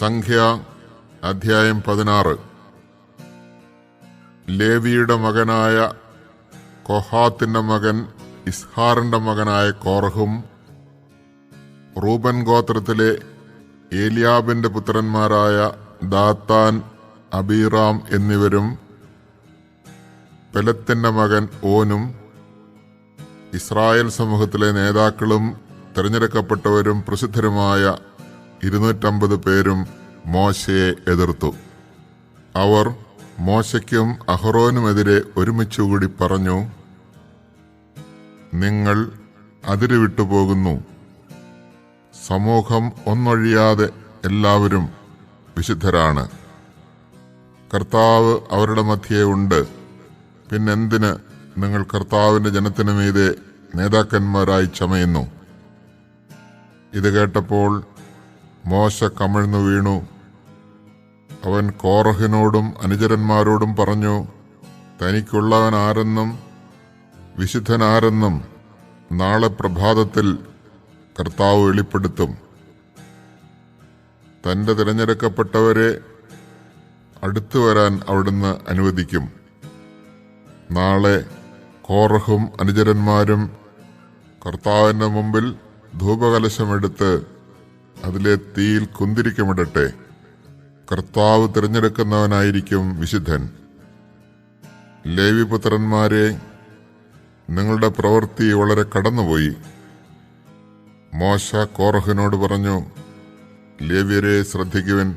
സംഖ്യ അധ്യായം പതിനാറ്. ലേവിയുടെ മകനായ കൊഹാത്തിന്റെ മകൻ ഇസ്ഹാറിന്റെ മകനായ കോർഹും റൂബൻ ഗോത്രത്തിലെ ഏലിയാബിന്റെ പുത്രന്മാരായ ദാത്താൻ അബീറാം എന്നിവരും പെലത്തിന്റെ മകൻ ഓനും ഇസ്രായേൽ സമൂഹത്തിലെ നേതാക്കളും തിരഞ്ഞെടുക്കപ്പെട്ടവരും പ്രസിദ്ധരുമായ ഇരുന്നൂറ്റമ്പത് പേരും മോശയെ എതിർത്തു. അവർ മോശയ്ക്കും അഹ്റോനുമെതിരെ ഒരുമിച്ചുകൂടി പറഞ്ഞു നിങ്ങൾ അതിര് വിട്ടുപോകുന്നു സമൂഹം ഒന്നൊഴിയാതെ എല്ലാവരും വിശുദ്ധരാണ്. കർത്താവ് അവരുടെ മധ്യേ ഉണ്ട്. പിന്നെന്തിന് നിങ്ങൾ കർത്താവിന്റെ ജനത്തിനു മീതെ നേതാക്കന്മാരായി ചമയുന്നു? ഇത് കേട്ടപ്പോൾ മോശ കമിഴ്ന്നു വീണു. അവൻ കോറഹിനോടും അനുചരന്മാരോടും പറഞ്ഞു തനിക്കുള്ളവൻ ആരെന്നും വിശുദ്ധനാരെന്നും നാളെ പ്രഭാതത്തിൽ കർത്താവ് വെളിപ്പെടുത്തും. തന്റെ തിരഞ്ഞെടുക്കപ്പെട്ടവരെ അടുത്തു വരാൻ അവിടുന്ന് അനുവദിക്കും. നാളെ കോറഹും അനുചരന്മാരും കർത്താവിന്റെ മുമ്പിൽ ധൂപകലശമെടുത്ത് അതിലെ തീയിൽ കുന്തിരിക്കമിടട്ടെ. കർത്താവ് തിരഞ്ഞെടുക്കുന്നവനായിരിക്കും വിശുദ്ധൻ. ലേവിപുത്രന്മാരെ നിങ്ങളുടെ പ്രവൃത്തി വളരെ കടന്നുപോയി. മോശ കോറഹിനോട് പറഞ്ഞു ലേവ്യരെ ശ്രദ്ധിക്കുവൻ.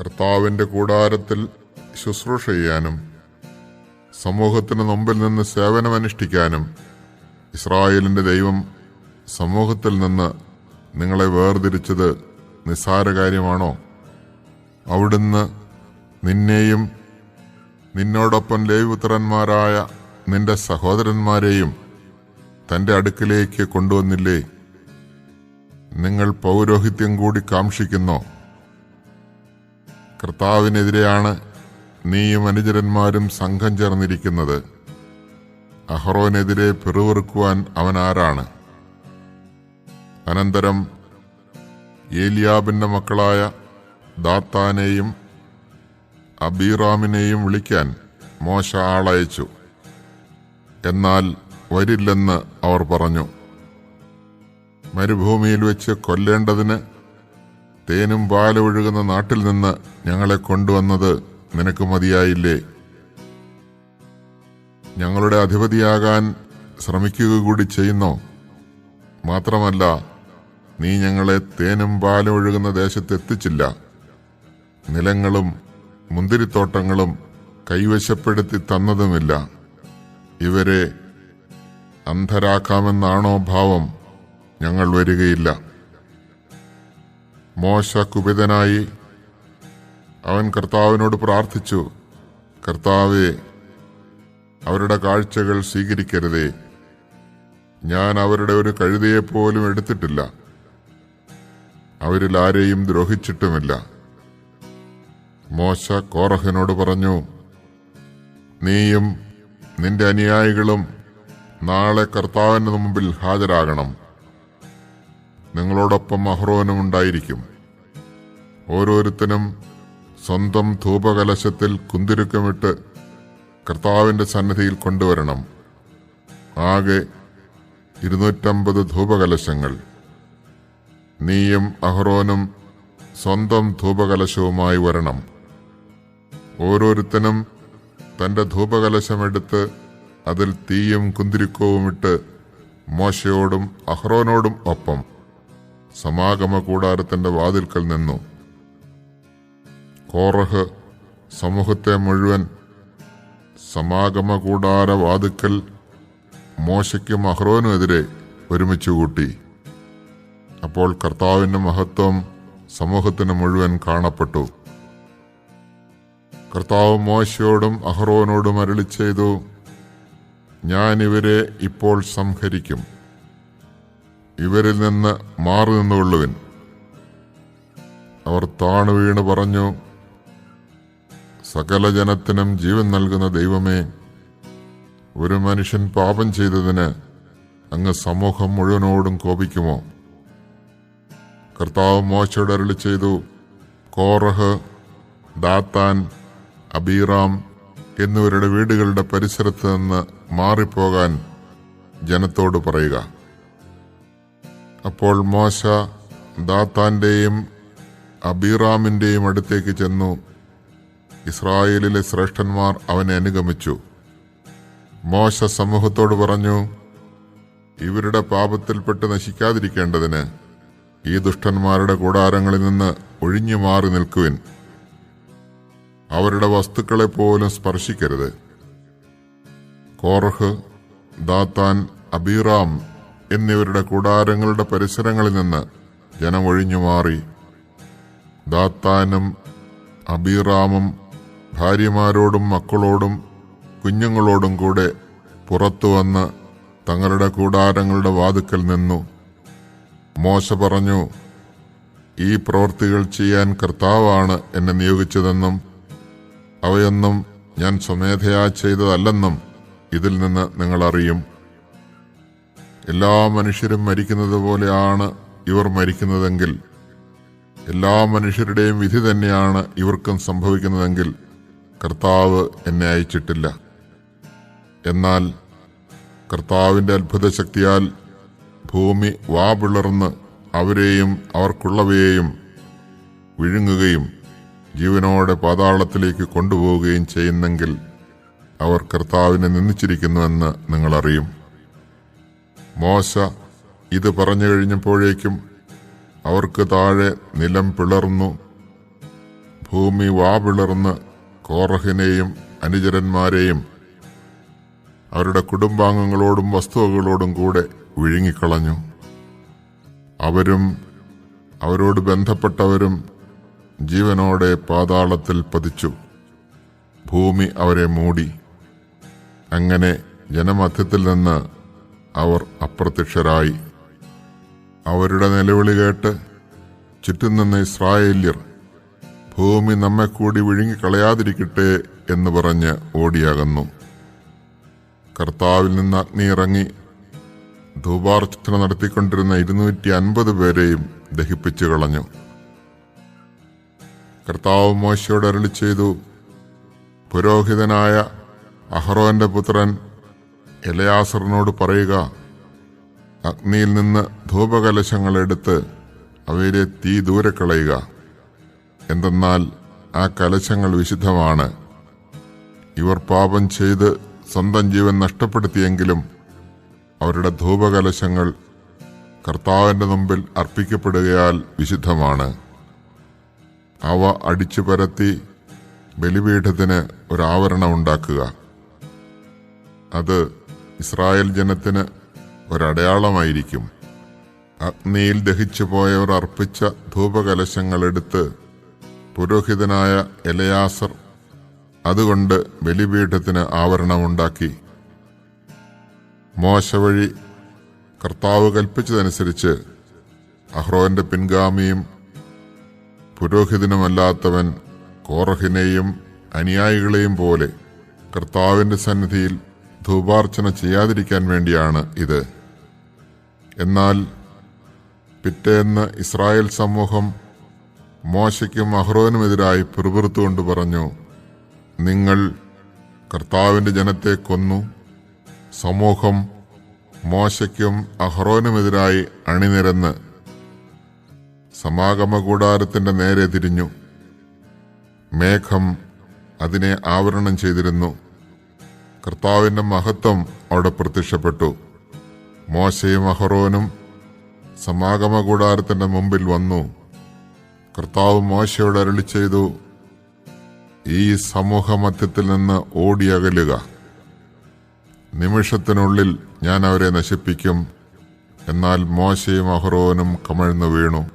കർത്താവിന്റെ കൂടാരത്തിൽ ശുശ്രൂഷ ചെയ്യാനും സമൂഹത്തിന് മുമ്പിൽ നിന്ന് സേവനമനുഷ്ഠിക്കാനും ഇസ്രായേലിന്റെ ദൈവം സമൂഹത്തിൽ നിന്ന് നിങ്ങളെ വേർതിരിച്ചത് നിസ്സാര കാര്യമാണോ അവിടുന്ന് നിന്നെയും നിന്നോടൊപ്പം ലേവിപുത്രന്മാരായ നിന്റെ സഹോദരന്മാരെയും തന്റെ അടുക്കിലേക്ക് കൊണ്ടുവന്നില്ലേ? നിങ്ങൾ പൗരോഹിത്യം കൂടി കാക്ഷിക്കുന്നോ? കർത്താവിനെതിരെയാണ് നീയും അനുജരന്മാരും സംഘം ചേർന്നിരിക്കുന്നത്. അഹ്റോനെതിരെ പിറുവിറുക്കുവാൻ അവൻ ആരാണ്? അനന്തരം ഏലിയാബിന്റെ മക്കളായ ദാത്താനെയും അബീറാമിനെയും വിളിക്കാൻ മോശ ആളയച്ചു. എന്നാൽ വരില്ലെന്ന് അവർ പറഞ്ഞു. മരുഭൂമിയിൽ വെച്ച് കൊല്ലേണ്ടതിന് തേനും പാലും ഒഴുകുന്ന നാട്ടിൽ നിന്ന് ഞങ്ങളെ കൊണ്ടുവന്നത് നിനക്ക് മതിയായില്ലേ? ഞങ്ങളുടെ അധിപതിയാകാൻ ശ്രമിക്കുക കൂടി ചെയ്യുന്നോ? മാത്രമല്ല നീ ഞങ്ങളെ തേനും പാലും ഒഴുകുന്ന ദേശത്തെത്തിച്ചില്ല നിലങ്ങളും മുന്തിരിത്തോട്ടങ്ങളും കൈവശപ്പെടുത്തി തന്നതുമില്ല. ഇവരെ അന്ധരാക്കാമെന്നാണോ ഭാവം? ഞങ്ങൾ വരികയില്ല. മോശ കുപിതനായി അവൻ കർത്താവിനോട് പ്രാർത്ഥിച്ചു. കർത്താവെ അവരുടെ കാഴ്ചകൾ സ്വീകരിക്കരുതേ. ഞാൻ അവരുടെ ഒരു കഴുതയെപ്പോലും എടുത്തിട്ടില്ല. അവരിൽ ആരെയും ദ്രോഹിച്ചിട്ടുമില്ല. മോശ കോറഹിനോട് പറഞ്ഞു നീയും നിന്റെ അനുയായികളും നാളെ കർത്താവിന് മുമ്പിൽ ഹാജരാകണം. നിങ്ങളോടൊപ്പം അഹ്റോനും ഉണ്ടായിരിക്കും. ഓരോരുത്തനും സ്വന്തം ധൂപകലശത്തിൽ കുന്തിരുക്കമിട്ട് കർത്താവിന്റെ സന്നിധിയിൽ കൊണ്ടുവരണം. ആകെ ഇരുന്നൂറ്റമ്പത് ധൂപകലശങ്ങൾ. നീയും അഹ്റോനും സ്വന്തം ധൂപകലശവുമായി വരണം. ഓരോരുത്തനും തന്റെ ധൂപകലശമെടുത്ത് അതിൽ തീയും കുന്തിരിക്കവും ഇട്ട് മോശയോടും അഹ്റോനോടും ഒപ്പം സമാഗമ കൂടാരത്തിന്റെ വാതിൽക്കൽ നിന്നു. കോറഹ് സമൂഹത്തെ മുഴുവൻ സമാഗമ കൂടാര വാതിക്കൽ മോശയ്ക്കും അഹ്റോനും എതിരെ ഒരുമിച്ച് കൂട്ടി അപ്പോൾ കർത്താവിന്റെ മഹത്വം സമൂഹത്തിന് മുഴുവൻ കാണപ്പെട്ടു. കർത്താവ് മോശയോടും അഹ്റോനോടും അരളി ചെയ്തു ഞാൻ ഇവരെ ഇപ്പോൾ സംഹരിക്കും. ഇവരിൽ നിന്ന് മാറി നിന്നുകൊള്ളുവിൻ. അവർ താണു വീണ് പറഞ്ഞു സകല ജനത്തിനും ജീവൻ നൽകുന്ന ദൈവമേ ഒരു മനുഷ്യൻ പാപം ചെയ്തതിന് അങ്ങ് സമൂഹം മുഴുവനോടും കോപിക്കുമോ? കർത്താവ് മോശയുടെ അരുളി ചെയ്തു. കോറഹ് ദാത്താൻ അബീറാം എന്നിവരുടെ വീടുകളുടെ പരിസരത്ത് നിന്ന് മാറിപ്പോകാൻ ജനത്തോട് പറയുക. അപ്പോൾ മോശ ദാത്താന്റെയും അബീറാമിന്റെയും അടുത്തേക്ക് ചെന്നു. ഇസ്രായേലിലെ ശ്രേഷ്ഠന്മാർ അവനെ അനുഗമിച്ചു. മോശ സമൂഹത്തോട് പറഞ്ഞു ഇവരുടെ പാപത്തിൽപ്പെട്ട് നശിക്കാതിരിക്കേണ്ടതിന് ഈ ദുഷ്ടന്മാരുടെ കൂടാരങ്ങളിൽ നിന്ന് ഒഴിഞ്ഞു മാറി നിൽക്കുവിൻ. അവരുടെ വസ്തുക്കളെ പോലും സ്പർശിക്കരുത്. കോർഹ് ദാത്താൻ അബീറാം എന്നിവരുടെ കൂടാരങ്ങളുടെ പരിസരങ്ങളിൽ നിന്ന് ജനം ഒഴിഞ്ഞു മാറി. ദാത്താനും അബീറാമും ഭാര്യമാരോടും മക്കളോടും കുഞ്ഞുങ്ങളോടും കൂടെ പുറത്തു വന്ന് തങ്ങളുടെ കൂടാരങ്ങളുടെ വാതുക്കൽ നിന്നു. മോശ പറഞ്ഞു ഈ പ്രവൃത്തികൾ ചെയ്യാൻ കർത്താവാണ് എന്നെ നിയോഗിച്ചതെന്നും അവയൊന്നും ഞാൻ സ്വമേധയാ ചെയ്തതല്ലെന്നും ഇതിൽ നിന്ന് നിങ്ങൾ അറിയും. എല്ലാ മനുഷ്യരും മരിക്കുന്നത് പോലെയാണ് ഇവർ മരിക്കുന്നതെങ്കിൽ എല്ലാ മനുഷ്യരുടെയും വിധി തന്നെയാണ് ഇവർക്കും സംഭവിക്കുന്നതെങ്കിൽ കർത്താവ് എന്നെ അയച്ചിട്ടില്ല. എന്നാൽ കർത്താവിന്റെ അത്ഭുത ശക്തിയാൽ ഭൂമി വാപിളർന്ന് അവരെയും അവർക്കുള്ളവയെയും വിഴുങ്ങുകയും ജീവനോടെ പാതാളത്തിലേക്ക് കൊണ്ടുപോവുകയും ചെയ്യുന്നെങ്കിൽ അവർ കർത്താവിനെ നിന്ദിച്ചിരിക്കുന്നുവെന്ന് നിങ്ങളറിയും. മോശ ഇത് പറഞ്ഞു കഴിഞ്ഞപ്പോഴേക്കും അവർക്ക് താഴെ നിലം പിളർന്നു. ഭൂമി വാപിളർന്ന് കോറഹിനെയും അനുചരന്മാരെയും അവരുടെ കുടുംബാംഗങ്ങളോടും വസ്തുവകളോടും കൂടെ വിഴുങ്ങിക്കളഞ്ഞു. അവരും അവരോട് ബന്ധപ്പെട്ടവരും ജീവനോടെ പാതാളത്തിൽ പതിച്ചു. ഭൂമി അവരെ മൂടി. അങ്ങനെ ജനമധ്യത്തിൽ നിന്ന് അവർ അപ്രത്യക്ഷരായി. അവരുടെ നിലവിളി കേട്ട് ചുറ്റും നിന്ന് ഇസ്രായേല്യർ ഭൂമി നമ്മെ കൂടി വിഴുങ്ങിക്കളയാതിരിക്കട്ടെ എന്ന് പറഞ്ഞ് ഓടിയകന്നു. കർത്താവിൽ നിന്ന് അഗ്നി ഇറങ്ങി ധൂപാർച്ചന നടത്തിക്കൊണ്ടിരുന്ന ഇരുന്നൂറ്റി അൻപത് പേരെയും ദഹിപ്പിച്ചു കളഞ്ഞു. കർത്താവ് മോശയോട് അരളി ചെയ്തു പുരോഹിതനായ അഹ്റോന്റെ പുത്രൻ എലയാസറിനോട് പറയുക അഗ്നിയിൽ നിന്ന് ധൂപകലശങ്ങൾ എടുത്ത് അവയിലെ തീ ദൂരെ കളയുക. എന്തെന്നാൽ ആ കലശങ്ങൾ വിശുദ്ധമാണ്. ഇവർ പാപം ചെയ്ത് സ്വന്തം ജീവൻ നഷ്ടപ്പെടുത്തിയെങ്കിലും അവരുടെ ധൂപകലശങ്ങൾ കർത്താവിന്റെ മുമ്പിൽ അർപ്പിക്കപ്പെടുകയാൽ വിശുദ്ധമാണ്. അവ അടിച്ചു പരത്തി ബലിപീഠത്തിന് ഒരാവരണം ഉണ്ടാക്കുക. അത് ഇസ്രായേൽ ജനത്തിന് ഒരടയാളമായിരിക്കും. അഗ്നിയിൽ ദഹിച്ചു പോയവർ അർപ്പിച്ച ധൂപകലശങ്ങളെടുത്ത് പുരോഹിതനായ എലയാസർ അതുകൊണ്ട് ബലിപീഠത്തിന് ആവരണമുണ്ടാക്കി. മോശ വഴി കർത്താവ് കൽപ്പിച്ചതനുസരിച്ച് അഹ്റോന്റെ പിൻഗാമിയും പുരോഹിതനുമല്ലാത്തവൻ കോറഹിനെയും അനുയായികളെയും പോലെ കർത്താവിന്റെ സന്നിധിയിൽ ധൂപാർച്ചന ചെയ്യാതിരിക്കാൻ വേണ്ടിയാണ് ഇത്. എന്നാൽ പിറ്റേന്ന് ഇസ്രായേൽ സമൂഹം മോശയ്ക്കും അഹ്റോനുമെതിരായി പിറുപിറുത്തുകൊണ്ട് പറഞ്ഞു നിങ്ങൾ കർത്താവിന്റെ ജനത്തെ കൊന്നു സമൂഹം മോശയ്ക്കും അഹ്റോനുമെതിരായി അണിനിരന്ന് സമാഗമ കൂടാരത്തിന്റെ നേരെ തിരിഞ്ഞു. മേഘം അതിനെ ആവരണം ചെയ്തിരുന്നു. കർത്താവിന്റെ മഹത്വം അവിടെ പ്രത്യക്ഷപ്പെട്ടു. മോശയും അഹ്റോനും സമാഗമ കൂടാരത്തിന്റെ മുമ്പിൽ വന്നു. കർത്താവ് മോശയോട് അരളി ചെയ്തു ഈ സമൂഹമധ്യത്തിൽ നിന്ന് ഓടിയകലുക നിമിഷത്തിനുള്ളിൽ ഞാൻ അവരെ നശിപ്പിക്കും. എന്നാൽ മോശയും അഹ്റോനും കമഴ്ന്നു വീണു.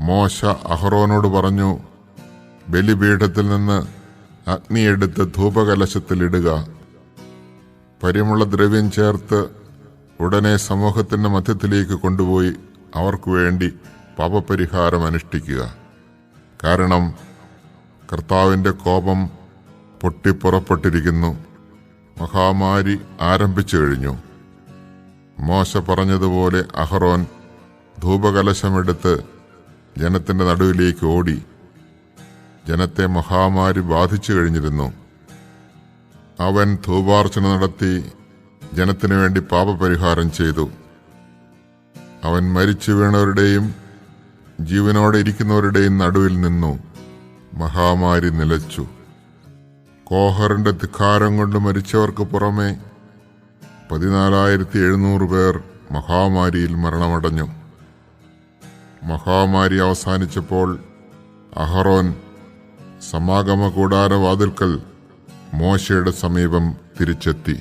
മോശ അഹ്റോനോട് പറഞ്ഞു ബലിപീഠത്തിൽ നിന്ന് അഗ്നിയെടുത്ത് ധൂപകലശത്തിലിടുക പരിമുള ദ്രവ്യം ചേർത്ത് ഉടനെ സമൂഹത്തിന്റെ മധ്യത്തിലേക്ക് കൊണ്ടുപോയി അവർക്കു വേണ്ടി പാപപരിഹാരം അനുഷ്ഠിക്കുക. കാരണം കർത്താവിന്റെ കോപം പൊട്ടിപ്പുറപ്പെട്ടിരിക്കുന്നു. മഹാമാരി ആരംഭിച്ചു കഴിഞ്ഞു. മോശ പറഞ്ഞതുപോലെ അഹ്റോൻ ധൂപകലശമെടുത്ത് ജനത്തിന്റെ നടുവിലേക്ക് ഓടി. ജനത്തെ മഹാമാരി ബാധിച്ചു കഴിഞ്ഞിരുന്നു. അവൻ ധൂപാർച്ചന നടത്തി ജനത്തിനു വേണ്ടി പാപപരിഹാരം ചെയ്തു. അവൻ മരിച്ചു വീണവരുടെയും ജീവനോടെ ഇരിക്കുന്നവരുടെയും നടുവിൽ നിന്നു. മഹാമാരി നിലച്ചു. കോഹറിന്റെ ധിക്കാരം കൊണ്ട് മരിച്ചവർക്ക് പുറമെ പതിനാലായിരത്തി എഴുന്നൂറ് പേർ മഹാമാരിയിൽ മരണമടഞ്ഞു. മഹാമാരി അവസാനിച്ചപ്പോൾ അഹറോൻ സമാഗമ കൂടാര വാതിൽക്കൽ മോശയുടെ സമീപം തിരിച്ചെത്തി.